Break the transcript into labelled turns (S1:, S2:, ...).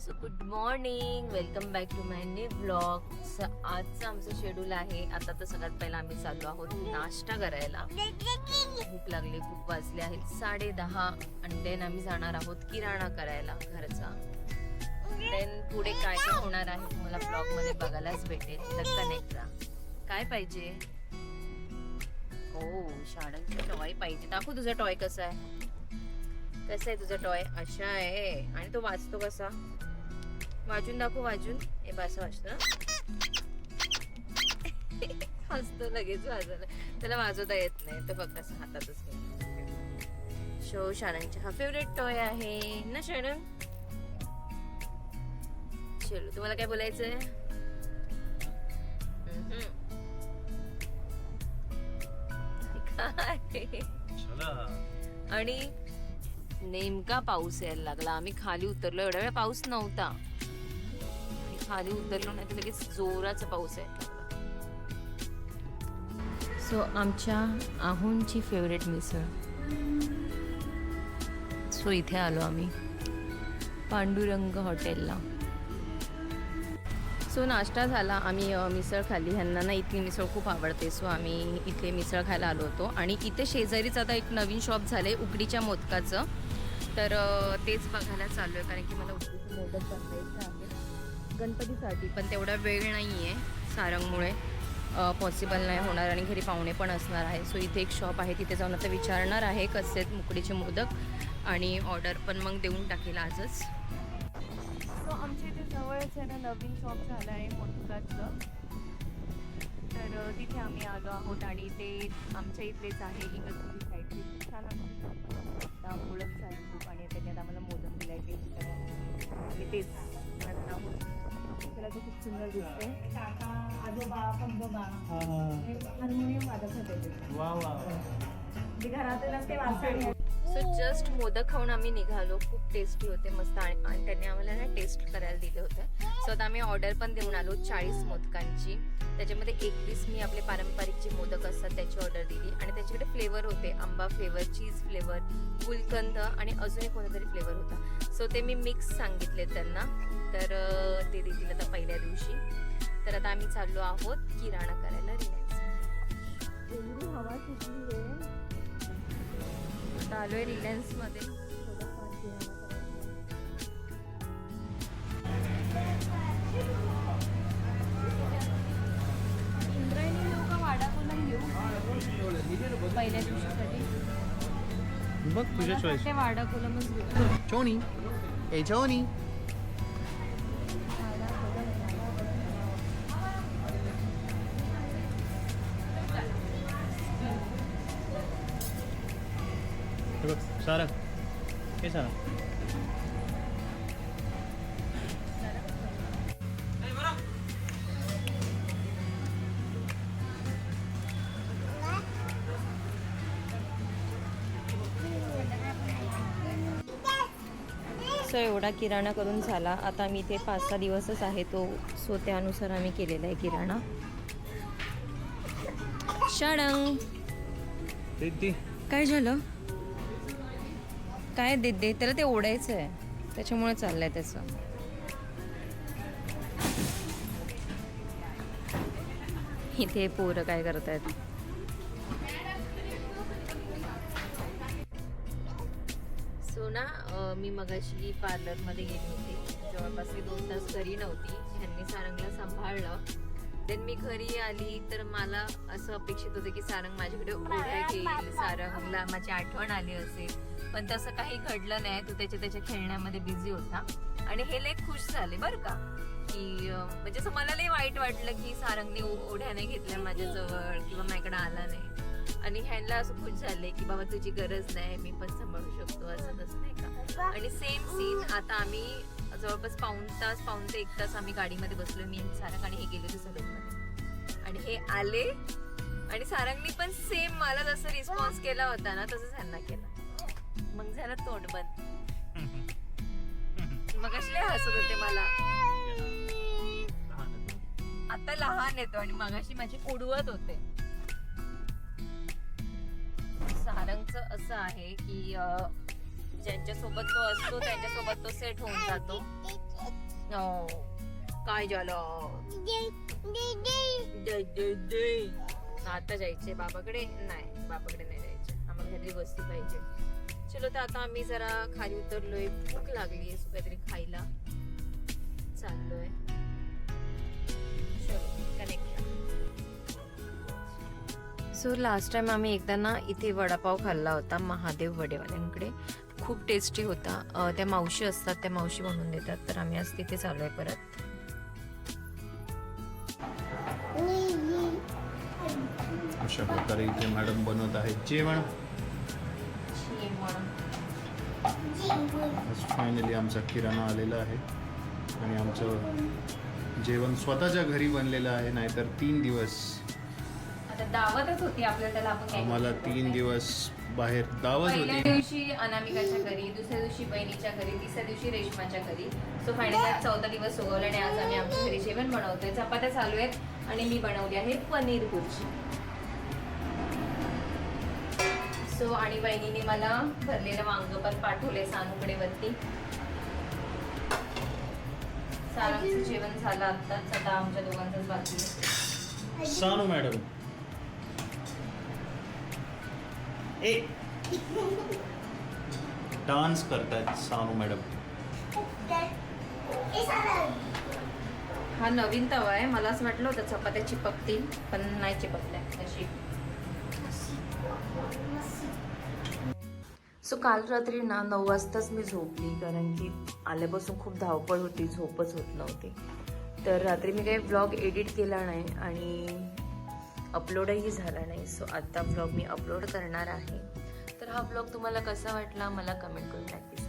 S1: So good morning welcome back to my new blog आजचं आमचं schedule आहे. आता तर सगळ्यात पहिला आम्ही चाललो आहोत नाश्ता करायला. भूक लागली खूप वाजले आहेत. साडे दहा. आणि देन आम्ही जाणार आहोत किराणा करायला घरचा. देन पुढे काय काय होणार आहे तुम्हाला ब्लॉगमध्ये बघायलाच भेटेल. तर कनेक्ट राहा काय पाहिजे? हो शाळांची टॉय पाहिजे. दाखव तुझा टॉय कसा आहे. कसा आहे तुझा टॉय अशा आहे. आणि तो वाचतो कसा? वाजून दाखव वाजून. हे बस वाजतं हसतो लगेच वाजवलं त्याला वाजवता येत नाही. तर बघ कसं हातातच घेतो शो शाळांचा हा फेवरेट टॉय आहे. ना शाळन चलो तुम्हाला काय बोलायचंय? हम्म. काय? आणि नेमका पाऊस यायला लागला. आम्ही खाली उतरलो. एवढ्या वेळ पाऊस नव्हता. खाली उतरलो नाही तर लगेच जोराचा पाऊस आहे सो आमच्या आहोंची फेवरेट मिसळ. सो इथे आलो आम्ही. पांडुरंग हॉटेलला. सो नाश्ता झाला. आम्ही मिसळ खाल्ली. ह्यांना ना इथली मिसळ खूप आवडते. सो आम्ही इथे मिसळ खायला आलो होतो. आणि इथे शेजारीच आता एक नवीन शॉप झालं आहे उकडीच्या मोदकाचं. तर तेच बघायला चालू आहे कारण की मला उकडीचं मोदक बनवायचे आहे गणपतीसाठी. पण तेवढा वेळ नाही आहे सारंगमुळे पॉसिबल नाही होणार आणि घरी पाहुणे पण असणार आहे सो इथे एक शॉप आहे तिथे जाऊन आता विचारणार आहे कसे आहेत उकडीचे मोदक आणि ऑर्डर पण मग देऊन टाकेल आजच. सो आमच्या इथे जवळच आहे ना नवीन शॉप झालं आहे मोदकाचं. तर तिथे आम्ही आलो आहोत आणि ते आमच्या इथलेच आहे. इगतपुरी साईडचे छान ओळख झाली खूप आणि त्याच्यात आम्हाला मोदक दिलाय तेच तो खूप सुंदर दिसते आजोबा पंजोबा. हार्मोनियम वाजत होते ते.
S2: वा वा
S1: घरातूनच ते वाजता सो जस्ट मोदक खाऊन आम्ही निघालो. खूप टेस्टी होते मस्त. आणि आणि त्यांनी आम्हाला ना टेस्ट करायला दिले होते. सो आता आम्ही ऑर्डर पण देऊन आलो चाळीस मोदकांची. त्याच्यामध्ये एकवीस मी आपले पारंपरिक जे मोदक असतात त्याची ऑर्डर दिली. आणि त्याच्याकडे फ्लेवर होते. आंबा फ्लेवर चीज फ्लेवर गुलकंद आणि अजून एक कोणतरी फ्लेवर होता. सो ते मी मिक्स सांगितले त्यांना. तर ते देतील आता पहिल्या दिवशी. तर आता आम्ही चाललो आहोत किराणा करायला रिलायन्स. हवा आहे. आता आलोय रिलायन्समध्ये इंद्रायणी घेऊ का वाडा कोलम पहिल्या दिवशीसाठी.
S2: बघ तुझ्या चॉईस
S1: वाडा कोलमच घेऊ.
S2: चोनी. ए चोनी. सारा. हे सारा.
S1: सो एवढा किराणा करून झाला. आता मी ते पाच सहा दिवसच आहे. तो सो त्यानुसार आम्ही केलेला आहे किराणा. काय झालं? काय देत दे त्याला ते ओढायचं आहे त्याच्यामुळे चाललंय त्याचं. इथे पोरं काय करतायत? सो ना मी मगाशी पार्लरमध्ये गेली होती. जवळपास मी दोन तास घरी नव्हती. ह्यांनी सारंगला सांभाळलं. देन मी घरी आली तर मला असं अपेक्षित होतं की सारंग माझ्याकडे ओढ्या घेईल सारंगला माझी आठवण आली असेल. पण तसं काही घडलं नाही. तो त्याच्या त्याच्या खेळण्यामध्ये बिझी होता. आणि हे लय खुश झाले बरं का. की म्हणजे असं मला लय वाईट वाटलं की सारंगने ओढ्याने ओढ्या घेतल्या माझ्याजवळ किंवा माझ्याकडे आला नाही. आणि ह्यांना असं खुश झाले की बाबा तुझी गरज नाही मी पण सांभाळू शकतो असं तसं नाही का. आणि सेम सीन आता आम्ही जवळपास पाऊण तास पाऊण ते एक तास आम्ही गाडीमध्ये बसलो मी सारंग आणि हे गेले होते सलूनमध्ये आणि हे आले आणि सारंगनी पण सेम मला जसं रिस्पॉन्स केला होता ना तसंच ह्यांना केला. मग झालं तोंड बंद. मग असले हसत होते मला? आता लहान येतो आणि मगाशी माझे उडवत होते. सारंगचं असं आहे की अं, ज्यांच्यासोबत तो असतो त्यांच्यासोबत तो सेट होऊन जातो. ओ, काय झालं. आता जायचे. बाबाकडे? नाही. बाबाकडे नाही जायचे. आम्हाला काहीतरी वस्ती पाहिजे. चलो तर आता आम्ही जरा खाली उतरलोय. भूक लागली आहे काहीतरी खायला. चाललोय. सो लास्ट टाइम आम्ही एकदा ना इथे वडापाव खाल्ला होता महादेव वडेवाल्यांकडे. खूप टेस्टी होता. त्या मावशी असतात त्या मावशी बनवून देतात तर आम्ही आज तिथे चालू आहे परत.
S2: अशा प्रकारे इथे मॅडम बनवत आहेत. जेवण? आज फायनली आमचा किराणा आलेला आहे. आणि आमचं जेवण स्वतःच्या घरी बनलेलं आहे नाहीतर तीन दिवस.
S1: आता दावतच होती आपल्याला त्याला आपण काय
S2: आम्हाला तीन? दिवस बाहेर दावत
S1: पहिल्या
S2: होती.
S1: दिवशी अनामिकाच्या घरी दुसऱ्या दिवशी बहिणीच्या घरी तिसऱ्या दिवशी रेशमाच्या घरी. सो फायनली चौथा दिवस उगवला आणि आज आम्ही आमच्या घरी जेवण बनवतोय. चपात्या चालू आहेत आणि मी बनवली आहे पनीर भुर्जी सो आणि बहिणीने मला भरलेलं वांग पण पाठवले सानूकडे वरती सानूचं जेवण झालं आत्ताच आता आमच्या दोघांचंच बाकी.
S2: सानू मॅडम. ए! डान्स करतायत सानू मॅडम.
S1: हा नवीन तवा आहे. मला असं वाटलं होतं चपात्या चिपकतील पण नाही चिपकल्या. अशी सो काल रात्री ना नऊ वाजताच मी झोपली कारण की आल्यापासून खूप धावपळ होती झोपच होत नव्हती. तर रात्री मी काही ब्लॉग एडिट केला नाही आणि अपलोडही झाला नाही. सो आत्ता ब्लॉग मी अपलोड करणार आहे. तर हा ब्लॉग तुम्हाला कसा वाटला मला कमेंट करून नक्की